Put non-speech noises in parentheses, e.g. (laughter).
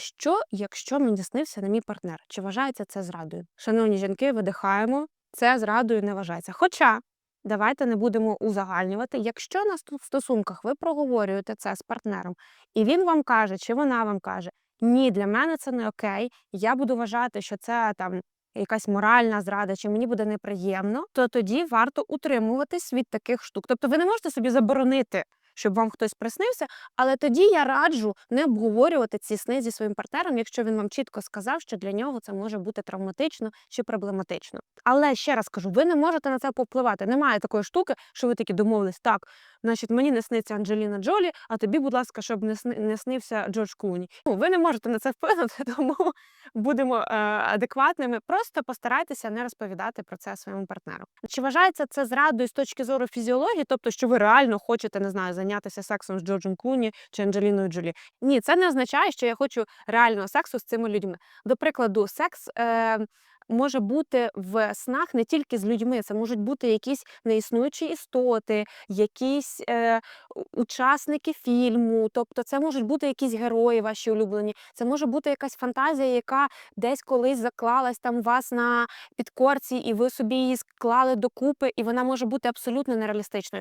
що, якщо мені снився не мій партнер? Чи вважається це зрадою? Шановні жінки, видихаємо, це зрадою не вважається. Хоча давайте не будемо узагальнювати. Якщо на стосунках ви проговорюєте це з партнером, і він вам каже, чи вона вам каже, ні, для мене це не окей, я буду вважати, що це там. Якась моральна зрада, чи мені буде неприємно, то тоді варто утримуватись від таких штук. Тобто ви не можете собі заборонити, щоб вам хтось приснився, але тоді я раджу не обговорювати ці сни зі своїм партнером, якщо він вам чітко сказав, що для нього це може бути травматично чи проблематично. Але ще раз кажу, ви не можете на це повпливати. Немає такої штуки, що ви такі домовились, так, значить, мені не сниться Анджеліна Джолі, а тобі, будь ласка, щоб не, сни, не снився Джордж Клуні. Ну, ви не можете на це вплинути, (laughs) тому будемо е, адекватними. Просто постарайтеся не розповідати про це своєму партнеру. Чи вважається це зрадою з точки зору фізіології, тобто, що ви реально хочете, не знаю, зайнятися сексом з Джорджем Клуні чи Анджеліною Джолі? Ні, це не означає, що я хочу реального сексу з цими людьми. До прикладу, секс. Е, Може бути в снах не тільки з людьми, це можуть бути якісь неіснуючі істоти, якісь е, учасники фільму, тобто це можуть бути якісь герої ваші улюблені, це може бути якась фантазія, яка десь колись заклалась там вас на підкорці, і ви собі її склали докупи, і вона може бути абсолютно нереалістичною.